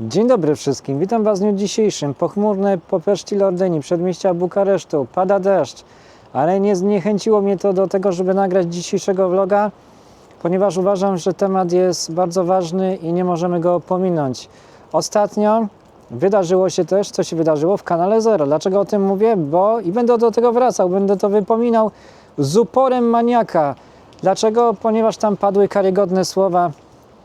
Dzień dobry wszystkim, witam Was w dniu dzisiejszym. Pochmurne po Peszci Lordeni, przedmieścia Bukaresztu, pada deszcz, ale nie zniechęciło mnie to do tego, żeby nagrać dzisiejszego vloga, ponieważ uważam, że temat jest bardzo ważny i nie możemy go pominąć. Ostatnio wydarzyło się też, co się wydarzyło w kanale Zero. Dlaczego o tym mówię? Bo i będę do tego wracał, będę to wypominał z uporem maniaka. Dlaczego? Ponieważ tam padły karygodne słowa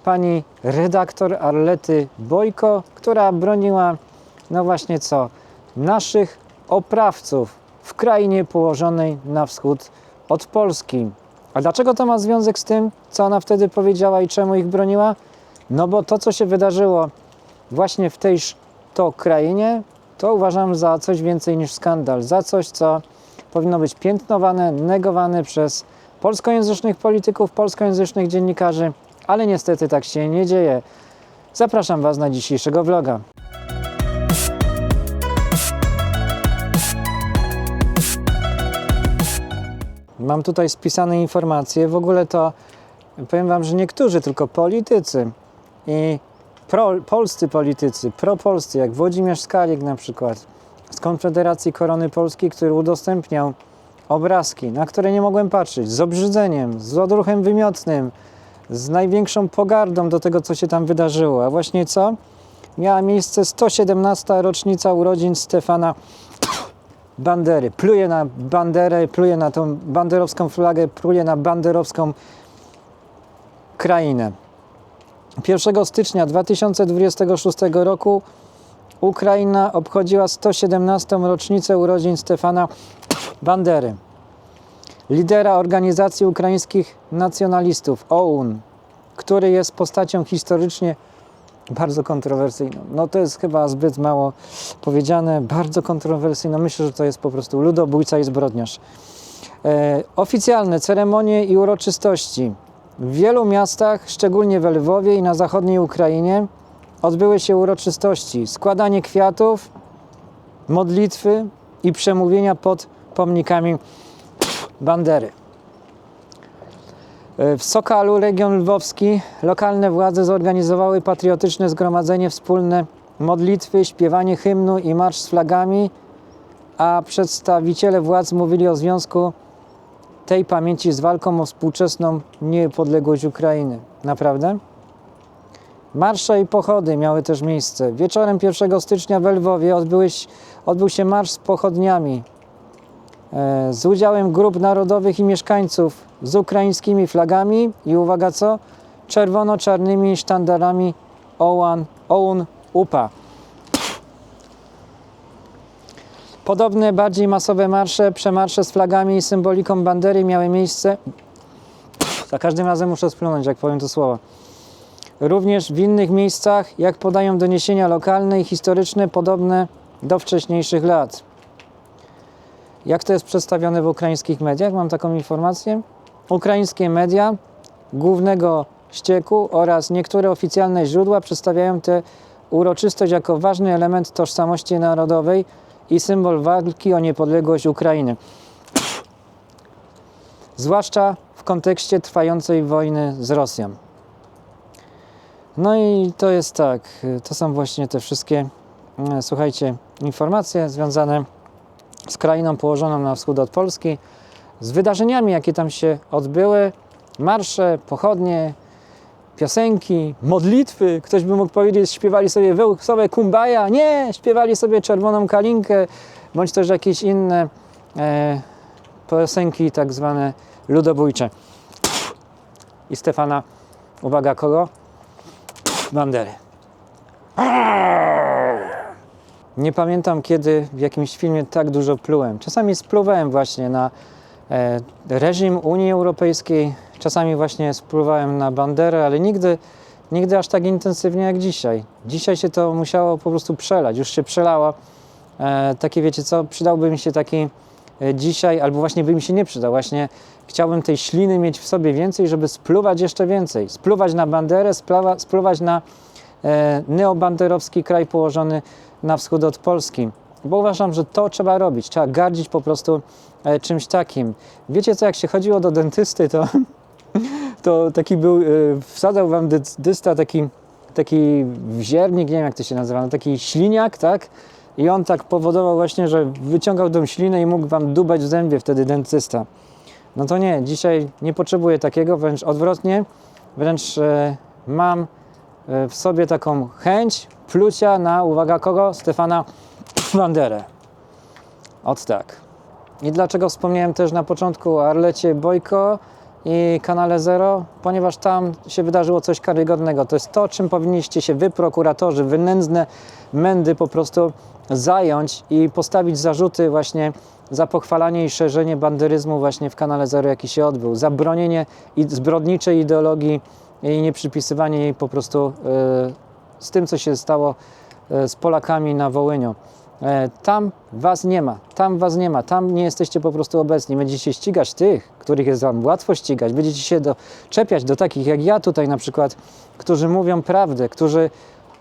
pani redaktor Arlety Bojko, która broniła, no właśnie co, naszych oprawców w krainie położonej na wschód od Polski. A dlaczego to ma związek z tym, co ona wtedy powiedziała i czemu ich broniła? No bo to, co się wydarzyło właśnie w tejż to krainie, to uważam za coś więcej niż skandal, za coś, co powinno być piętnowane, negowane przez polskojęzycznych polityków, polskojęzycznych dziennikarzy, ale niestety tak się nie dzieje. Zapraszam Was na dzisiejszego vloga. Mam tutaj spisane informacje. W ogóle to powiem Wam, że niektórzy tylko politycy i pro, polscy politycy, propolscy, jak Włodzimierz Skalik na przykład, z Konfederacji Korony Polskiej, który udostępniał obrazki, na które nie mogłem patrzeć, z obrzydzeniem, z odruchem wymiotnym, z największą pogardą do tego, co się tam wydarzyło. A właśnie co? Miała miejsce 117. rocznica urodzin Stefana Bandery. Pluje na banderę, pluje na tą banderowską flagę, pluje na banderowską krainę. 1 stycznia 2026 roku Ukraina obchodziła 117. rocznicę urodzin Stefana Bandery, lidera organizacji ukraińskich nacjonalistów OUN, który jest postacią historycznie bardzo kontrowersyjną. No to jest chyba zbyt mało powiedziane, bardzo kontrowersyjną. Myślę, że to jest po prostu ludobójca i zbrodniarz. E, oficjalne ceremonie i uroczystości w wielu miastach, szczególnie w Lwowie i na zachodniej Ukrainie, odbyły się uroczystości, składanie kwiatów, modlitwy i przemówienia pod pomnikami Bandery. W Sokalu, region lwowski, lokalne władze zorganizowały patriotyczne zgromadzenie, wspólne modlitwy, śpiewanie hymnu i marsz z flagami, a przedstawiciele władz mówili o związku tej pamięci z walką o współczesną niepodległość Ukrainy. Naprawdę? Marsze i pochody miały też miejsce. Wieczorem 1 stycznia w Lwowie odbyły, odbył się marsz z pochodniami e, z udziałem grup narodowych i mieszkańców z ukraińskimi flagami i uwaga co? Czerwono-czarnymi sztandarami OUN, OUN UPA. Podobne, bardziej masowe marsze, przemarsze z flagami i symboliką bandery miały miejsce. Za każdym razem muszę splunąć, jak powiem to słowo. Również w innych miejscach, jak podają doniesienia lokalne i historyczne, podobne do wcześniejszych lat. Jak to jest przedstawione w ukraińskich mediach? Mam taką informację. Ukraińskie media głównego ścieku oraz niektóre oficjalne źródła przedstawiają tę uroczystość jako ważny element tożsamości narodowej i symbol walki o niepodległość Ukrainy. Zwłaszcza w kontekście trwającej wojny z Rosją. No i to jest tak, to są właśnie te wszystkie, e, słuchajcie, informacje związane z krainą położoną na wschód od Polski, z wydarzeniami, jakie tam się odbyły, marsze, pochodnie, piosenki, modlitwy. Ktoś by mógł powiedzieć, śpiewali sobie wełsowe kumbaja. Nie, śpiewali sobie czerwoną kalinkę, bądź też jakieś inne e, piosenki tak zwane ludobójcze. I Stefana, uwaga, kogo? Bandery. Nie pamiętam kiedy w jakimś filmie tak dużo plułem. Czasami spluwałem właśnie na e, reżim Unii Europejskiej, czasami właśnie spluwałem na banderę, ale nigdy, nigdy aż tak intensywnie jak dzisiaj. Dzisiaj się to musiało po prostu przelać, już się przelało. E, takie wiecie co, przydałby mi się taki e, dzisiaj, albo właśnie by mi się nie przydał. Właśnie chciałbym tej śliny mieć w sobie więcej, żeby spluwać jeszcze więcej. Spluwać na banderę, splawa, spluwać na e, neobanderowski kraj położony na wschód od Polski. Bo uważam, że to trzeba robić. Trzeba gardzić po prostu e, czymś takim. Wiecie co, jak się chodziło do dentysty, to, to taki był, e, wsadzał wam dysta taki taki wziernik, nie wiem jak to się nazywa, no taki śliniak, tak? I on tak powodował właśnie, że wyciągał tą ślinę i mógł wam dubać w zębie wtedy dentysta. No to nie, dzisiaj nie potrzebuję takiego, wręcz odwrotnie, wręcz e, mam w sobie taką chęć plucia na, uwaga kogo? Stefana Banderę. Od tak. I dlaczego wspomniałem też na początku o Arlecie Bojko i kanale Zero? Ponieważ tam się wydarzyło coś karygodnego. To jest to, czym powinniście się wy, prokuratorzy, wy nędzne mędy po prostu zająć i postawić zarzuty właśnie za pochwalanie i szerzenie banderyzmu właśnie w kanale Zero, jaki się odbył. Za bronienie zbrodniczej ideologii i nie przypisywanie jej po prostu e, z tym, co się stało e, z Polakami na Wołyniu. E, Tam was nie ma, tam was nie ma, tam nie jesteście po prostu obecni. Będziecie ścigać tych, których jest wam łatwo ścigać. Będziecie się doczepiać do takich jak ja tutaj na przykład, którzy mówią prawdę, którzy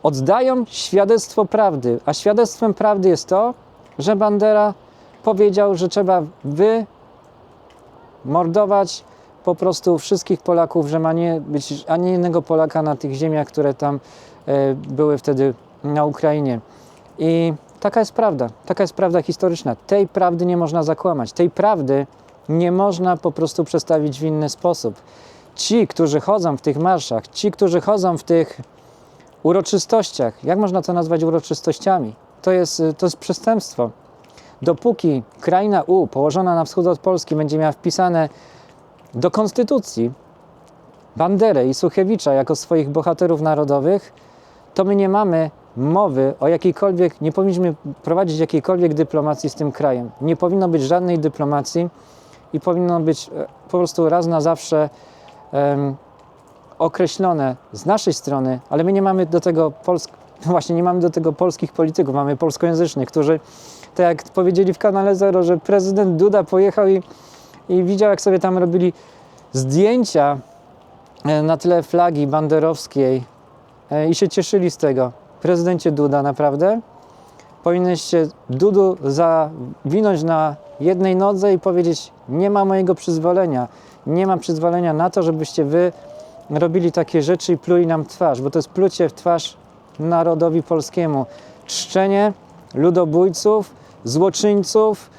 oddają świadectwo prawdy. A świadectwem prawdy jest to, że Bandera powiedział, że trzeba wymordować po prostu wszystkich Polaków, że ma nie być ani jednego Polaka na tych ziemiach, które tam e, były wtedy na Ukrainie. I taka jest prawda, taka jest prawda historyczna. Tej prawdy nie można zakłamać, tej prawdy nie można po prostu przedstawić w inny sposób. Ci, którzy chodzą w tych marszach, ci, którzy chodzą w tych uroczystościach, jak można to nazwać uroczystościami? To jest, y, to jest przestępstwo. Dopóki kraina U, położona na wschód od Polski, będzie miała wpisane do konstytucji Banderę i Suchewicza jako swoich bohaterów narodowych, to my nie mamy mowy o jakiejkolwiek, nie powinniśmy prowadzić jakiejkolwiek dyplomacji z tym krajem. Nie powinno być żadnej dyplomacji i powinno być e, po prostu raz na zawsze em, określone z naszej strony, ale my nie mamy do tego właśnie nie mamy do tego polskich polityków, mamy polskojęzycznych, którzy, tak jak powiedzieli w kanale Zero, że prezydent Duda pojechał i, i widział, jak sobie tam robili zdjęcia e, na tle flagi banderowskiej e, i się cieszyli z tego. Prezydencie Duda, naprawdę? Powinieneś się Dudu zawinąć na jednej nodze i powiedzieć: Nie ma mojego przyzwolenia. Nie ma przyzwolenia na to, żebyście wy robili takie rzeczy i pluli nam twarz, bo to jest plucie w twarz narodowi polskiemu. Czczenie ludobójców, złoczyńców,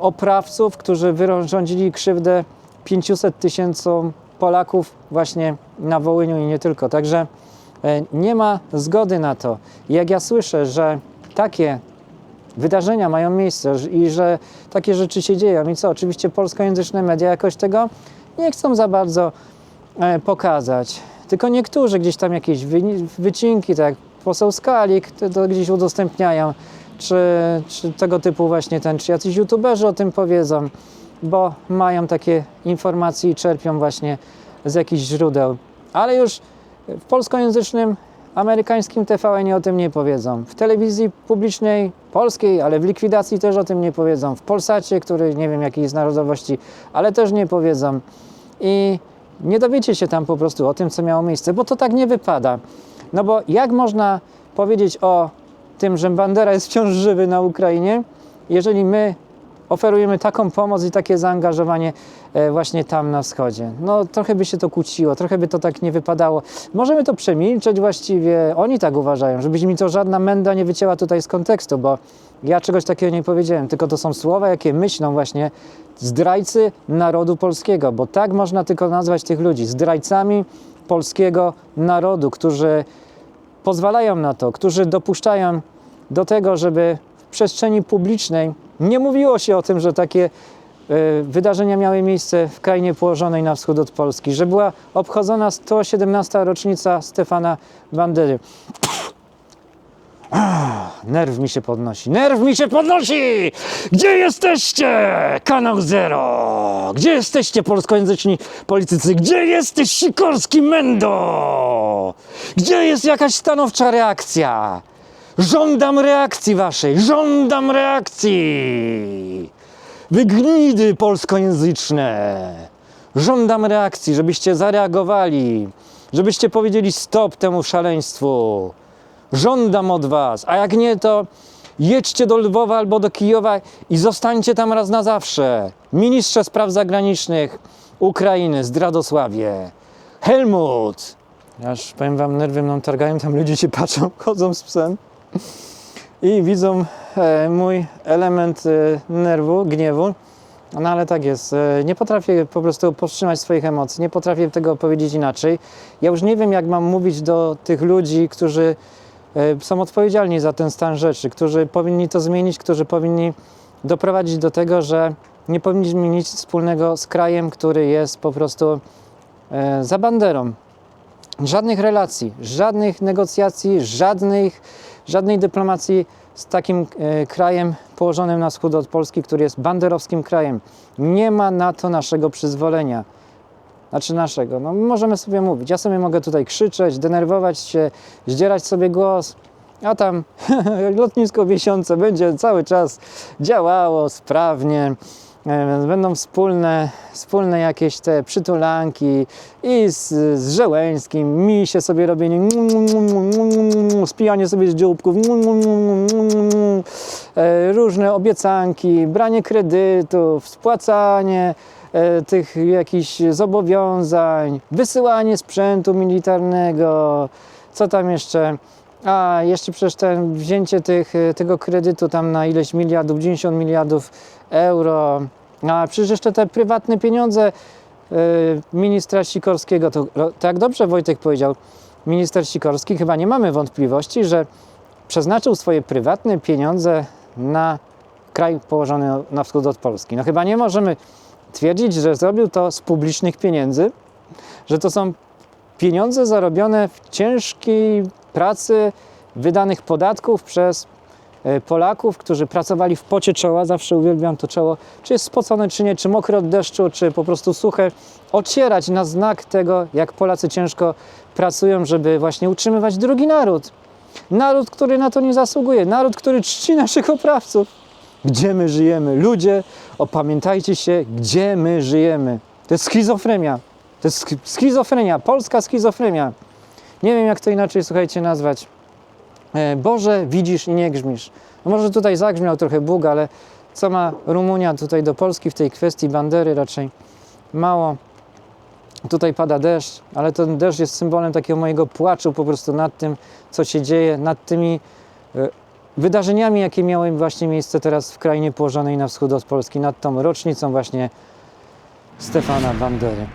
oprawców, którzy wyrządzili krzywdę 500 tysiącom Polaków właśnie na Wołyniu i nie tylko. Także e, nie ma zgody na to. Jak ja słyszę, że takie wydarzenia mają miejsce i że takie rzeczy się dzieją i co, oczywiście polskojęzyczne media jakoś tego nie chcą za bardzo e, pokazać. Tylko niektórzy gdzieś tam jakieś wycinki, tak jak poseł Skalik, to, to gdzieś udostępniają, czy, czy tego typu właśnie ten, czy jacyś youtuberzy o tym powiedzą, bo mają takie informacje i czerpią właśnie z jakichś źródeł. Ale już w polskojęzycznym amerykańskim TVN o tym nie powiedzą. W telewizji publicznej polskiej, ale w likwidacji też o tym nie powiedzą. W Polsacie, który nie wiem jakiej jest narodowości, ale też nie powiedzą. I nie dowiecie się tam po prostu o tym, co miało miejsce, bo to tak nie wypada. No bo jak można powiedzieć o tym, że Bandera jest wciąż żywy na Ukrainie, jeżeli my oferujemy taką pomoc i takie zaangażowanie e, właśnie tam na wschodzie. No trochę by się to kłóciło, trochę by to tak nie wypadało. Możemy to przemilczeć właściwie, oni tak uważają, żeby mi to żadna menda nie wycięła tutaj z kontekstu, bo ja czegoś takiego nie powiedziałem, tylko to są słowa, jakie myślą właśnie zdrajcy narodu polskiego, bo tak można tylko nazwać tych ludzi, zdrajcami polskiego narodu, którzy pozwalają na to, którzy dopuszczają do tego, żeby w przestrzeni publicznej nie mówiło się o tym, że takie e, wydarzenia miały miejsce w krainie położonej na wschód od Polski, że była obchodzona 117. rocznica Stefana Bandery. Nerw mi się podnosi, nerw mi się podnosi! Gdzie jesteście? Kanał Zero! Gdzie jesteście polskojęzyczni politycy? Gdzie jesteś Sikorski Mendo? Gdzie jest jakaś stanowcza reakcja? Żądam reakcji waszej, żądam reakcji! Wy gnidy polskojęzyczne! Żądam reakcji, żebyście zareagowali, żebyście powiedzieli stop temu szaleństwu. Żądam od was, a jak nie, to jedźcie do Lwowa albo do Kijowa i zostańcie tam raz na zawsze. Ministrze spraw zagranicznych Ukrainy, Zdradosławie. Helmut, Aż powiem wam, nerwy mną targają, tam ludzie się patrzą, chodzą z psem i widzą e, mój element e, nerwu, gniewu. No ale tak jest. E, Nie potrafię po prostu powstrzymać swoich emocji, nie potrafię tego powiedzieć inaczej. Ja już nie wiem, jak mam mówić do tych ludzi, którzy e, są odpowiedzialni za ten stan rzeczy, którzy powinni to zmienić, którzy powinni doprowadzić do tego, że nie powinniśmy mieć nic wspólnego z krajem, który jest po prostu e, za banderą. Żadnych relacji, żadnych negocjacji, żadnych, żadnej dyplomacji z takim e, krajem położonym na wschód od Polski, który jest banderowskim krajem. Nie ma na to naszego przyzwolenia. Znaczy naszego. No, możemy sobie mówić. Ja sobie mogę tutaj krzyczeć, denerwować się, zdzierać sobie głos, a tam lotnisko Wiesiące będzie cały czas działało sprawnie. E, Będą wspólne, wspólne jakieś te przytulanki i z, z Żeleńskim, mi się sobie robienie, spijanie sobie z dzióbków, e, różne obiecanki, branie kredytów, spłacanie e, tych jakichś zobowiązań, wysyłanie sprzętu militarnego, co tam jeszcze? A, jeszcze przecież ten wzięcie tych, e, tego kredytu tam na ileś miliardów, 90 miliardów euro. A przecież jeszcze te prywatne pieniądze e, ministra Sikorskiego. To, jak dobrze Wojtek powiedział, minister Sikorski, chyba nie mamy wątpliwości, że przeznaczył swoje prywatne pieniądze na kraj położony na wschód od Polski. No chyba nie możemy twierdzić, że zrobił to z publicznych pieniędzy, że to są pieniądze zarobione w ciężkiej pracy, wydanych podatków przez e, Polaków, którzy pracowali w pocie czoła, zawsze uwielbiam to czoło, czy jest spocone, czy nie, czy mokre od deszczu, czy po prostu suche, ocierać na znak tego, jak Polacy ciężko pracują, żeby właśnie utrzymywać drugi naród. Naród, który na to nie zasługuje, naród, który czci naszych oprawców. Gdzie my żyjemy? Ludzie, opamiętajcie się, gdzie my żyjemy. To jest schizofrenia. To jest sch- schizofrenia, polska schizofrenia. Nie wiem, jak to inaczej, słuchajcie, nazwać. E, Boże, widzisz i nie grzmisz. No może tutaj zagrzmiał trochę Bóg, ale co ma Rumunia tutaj do Polski w tej kwestii bandery raczej mało. Tutaj pada deszcz, ale ten deszcz jest symbolem takiego mojego płaczu po prostu nad tym, co się dzieje, nad tymi e, wydarzeniami, jakie miały właśnie miejsce teraz w krainie położonej na wschód od Polski, nad tą rocznicą właśnie Stefana Bandery.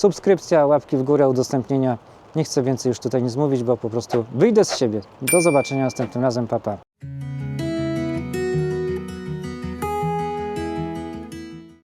Subskrypcja, łapki w górę, udostępnienia. Nie chcę więcej już tutaj nic mówić, bo po prostu wyjdę z siebie. Do zobaczenia następnym razem, papa. Pa.